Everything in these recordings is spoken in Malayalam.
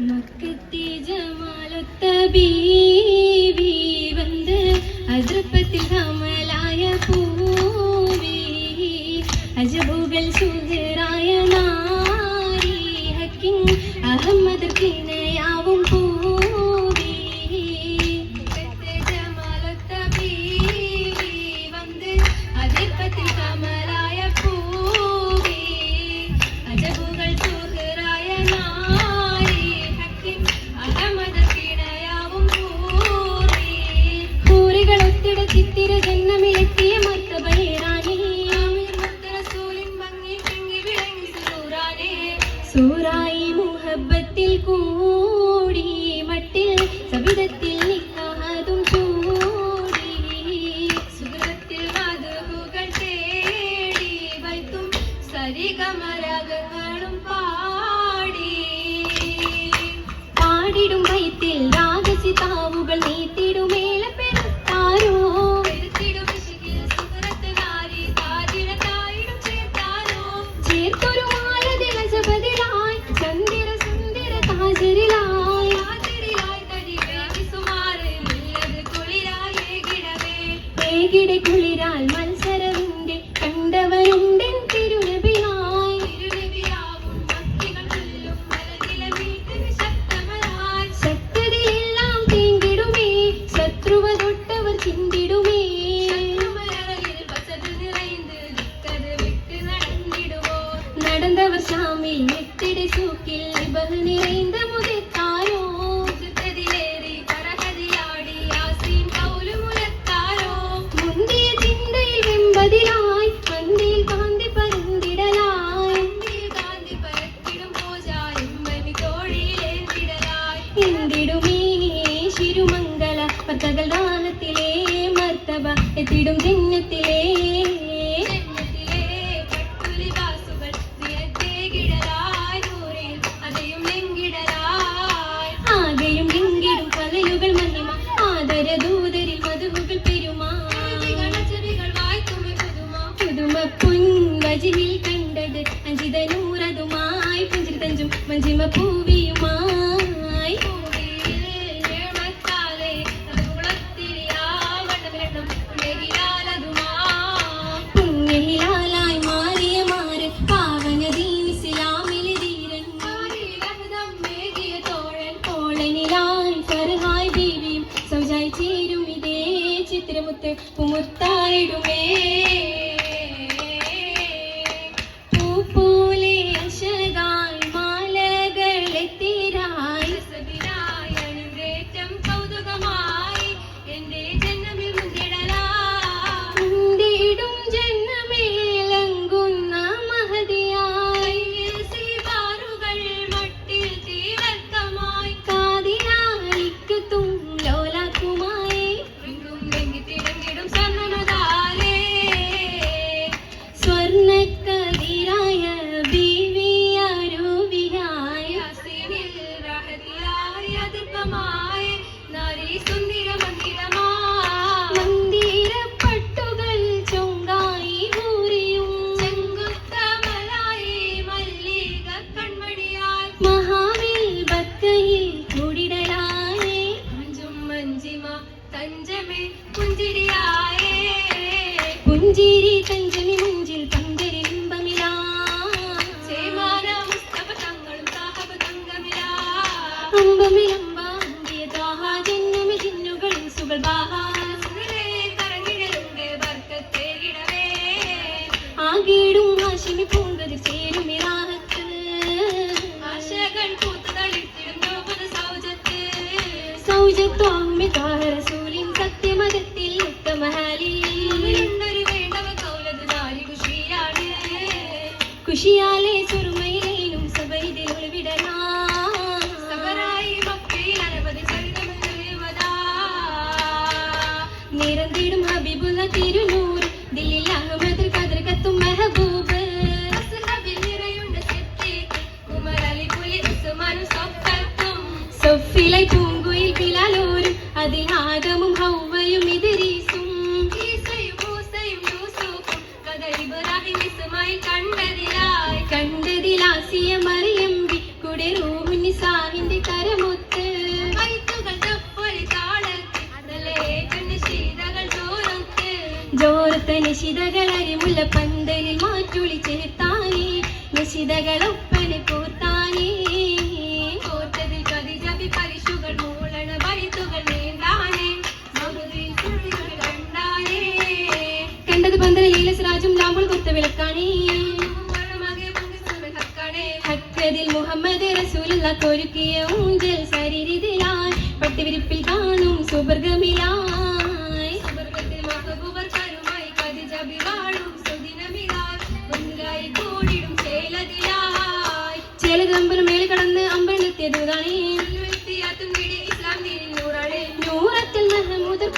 മക്കത്തെ ജമാലൊത്തബീ கடந்தவர் சாமி நெத்திடை சூக்கில் இபகு நிறைந்த முதை தாரோ சுத்ததிலேறி கரகதியாடி யாசின் கவுலு முலத்தாரோ முந்திய சிந்தையில் வெம்பதிலாய் மந்தியில் காந்தி பருந்திடலாய் காந்தி பரத்திடும் போஜா இம்மணி தோழியில் ஏந்திடலாய் இந்திடுமே சிறுமங்கல பத்தகல் தானத்திலே மர்த்தப எத்திடும் சின்னத்திலே കുമുത്തായിടുമേ തുമ്പമിലമ്പാന്തി താഹാ ജന്നുമി ജിന്നുകളിൽ സുകൾ ബാഹാ. ആകേടും ആശിമി പൂങ്കതി ചേരുമിറാഹത്ത് ആശകൾ കൂത്തുതളിത്തിരുന്നു പുതു സൗജത്ത് സൗജത്വാമി താഹരസൂലിം സത്യമതത്തിൽ ഉത്തമഹാലി. ഖുഷിയാലേ നേരം തേടും ഹബീബുള്ള തിരുനൂർ. ദില്ലി അഹമ്മദിൽ കദർ കത്തും മെഹബൂബ്. സൊഫിലെ പൂങ്കുയിൽ പിലാലോരും അതിൽ ആദമും ഹൗവയും ഇതിരീസും കണ്ടതിലായി. കണ്ടതിലാസിയ മറിയമ്പി കുടിരൂ നിശിതകളരിമുള്ള മുല്ലപ്പന്തലിൽ മാറ്റുളി ചേർത്താനേ നിശിതകളൊപ്പനെ കോർത്താനേ. കോർത്തതിൽ കതിജബി പരിശുകൾ മൂളണ ബൈത്തുകൾ നീന്താനേ കണ്ടത് പന്തലിൽ ലീലസ്രാജും ലാമ്പുൾ കൊത്ത വിളക്കാണേ ഹക്കതിൽ മുഹമ്മദ് റസൂലുള്ള കൊരുക്കിയ ഊഞ്ചൽ ശരീരത്തിലായി പട്ടിവിരിപ്പിൽ കാണും സുബർഗമിലായി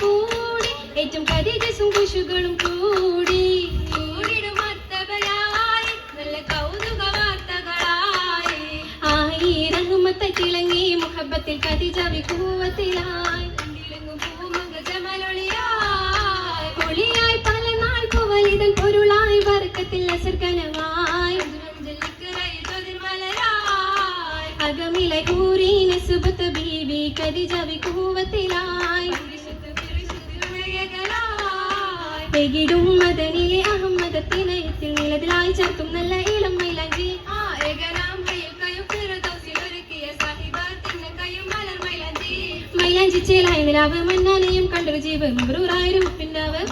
കൂടി. ഏറ്റവും കരിജസും കുശുകളും കൂടി. കൂടിടും മർത്തബയായി നല്ല കൗതുക വാർത്തകളായി ആയി റഹ്മത്തെ തിളങ്ങി മുഹബത്തിൽ നാൾ കുവലിതൻ പൊരുളായി. വർക്കത്തിൽ അസർക്കനവായി അകമിലെ ഊരി നസുബത്ത് ബീവി കരിജവി വികൂവത്തിലായി പെകിടും മദനിലെ അഹമ്മദത്തിനയത്തിൽ നിലതിലായി ചേർത്തും നല്ല ഇളം മൈലാഞ്ചി. മൈലാഞ്ചി. ചേലായ നിലാവ് മന്നാനയും കണ്ടൊരു ജീവ് മബ്രൂറായൊരു മുപ്പിണ്ടാവ്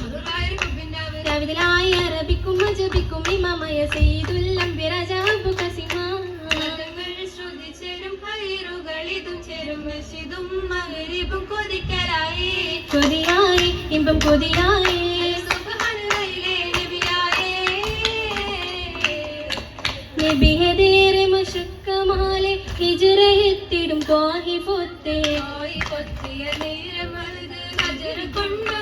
രാവിലായി അറബിക്കും മജബിക്കും ഇമാമയ സെയ്തുല്ലംബി രാജാബു കസിമ കൊതിയായി ഇമ്പം കൊതിയായി. നബിയതേറെ മഷക്കമാലെ ഹിജറ എത്തിടും ത്വാഹി പൊത്തേ നേരമത് ഹജർ കൊണ്ട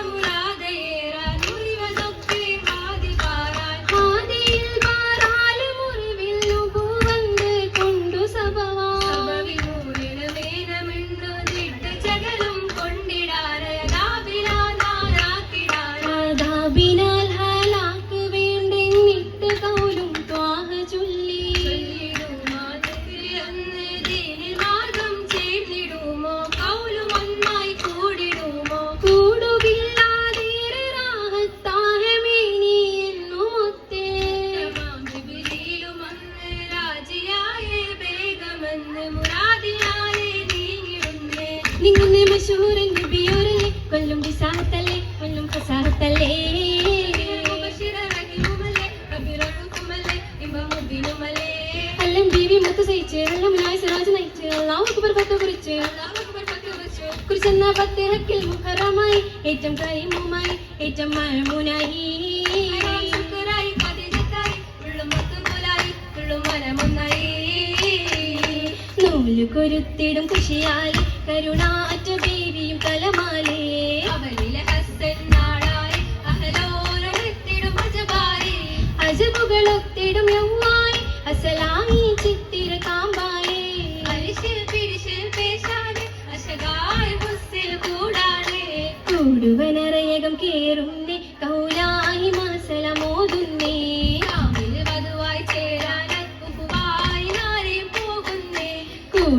നിങ്ങളുടെ മഷൂരൻ നബിയോരല്ലേ? കൊല്ലും വിസാഹത്തല്ലേ? കൊല്ലും ഫസാഹത്തല്ലേ അല്ലം ബീവി മുത്ത് സഹിച്ച് മഴമുനായി സിറാജ് നയിച്ച് അള്ളാഹു അക്ബർ പത്ത് കൊരുത്തിടും കുശിയായി കരുണാറ്റ ബീവിയും കലമാലേ.